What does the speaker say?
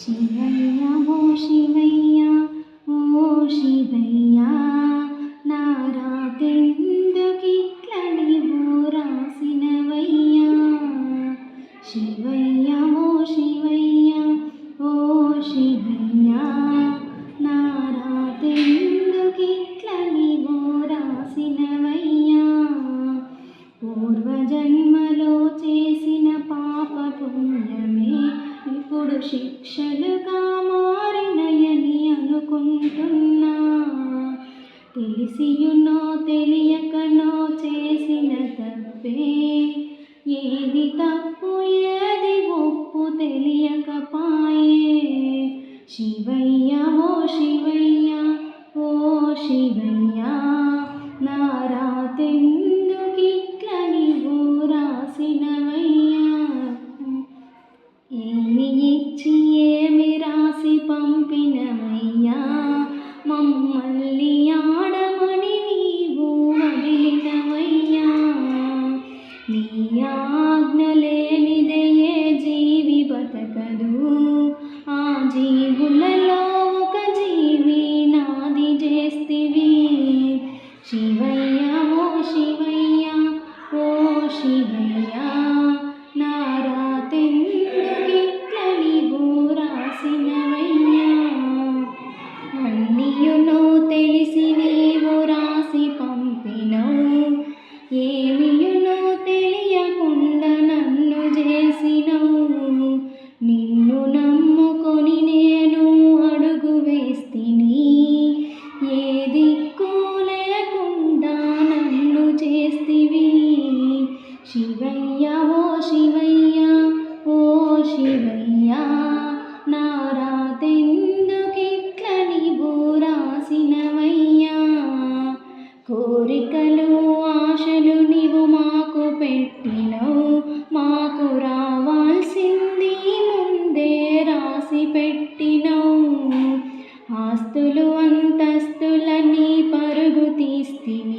శివయ్య ఓ శివయ్య ఓ శివయ్య నా రాతెందుకిట్లని ఓ రాసినవయ్యా? శివయ్య ఓ శివయ్య ఓ శివయ్య నా రాతెందుకిట్లని రాసినవయ్యా? పూర్వజన్మలో చేసిన పాప పుణ్యం ఇప్పుడు శిక్షలుగా మారినయని అనుకుంటున్నా. తెలిసియునో తెలియకనో చేసిన తప్పే. ఏది తప్పు ఏది ఒప్పు తెలియకపాయే. శివయ్య ఓ శివయ్య ఓ శివయ్య. చేస్తివి శివయ్య ఓ శివయ్య ఓ శివయ్య దిక్కులేకుండా లేకుండా నన్ను చేస్తివి. శివయ్య ఓ శివయ్య ఓ శివయ్య నా రాతెందుకిట్లని రాసినవయ్యా కోరికలు ఆశలు నీవు మాకు పెట్టినవు. మాకు రావాల్సింది ముందే రాసి పెట్టినవు. ఆస్తులు see me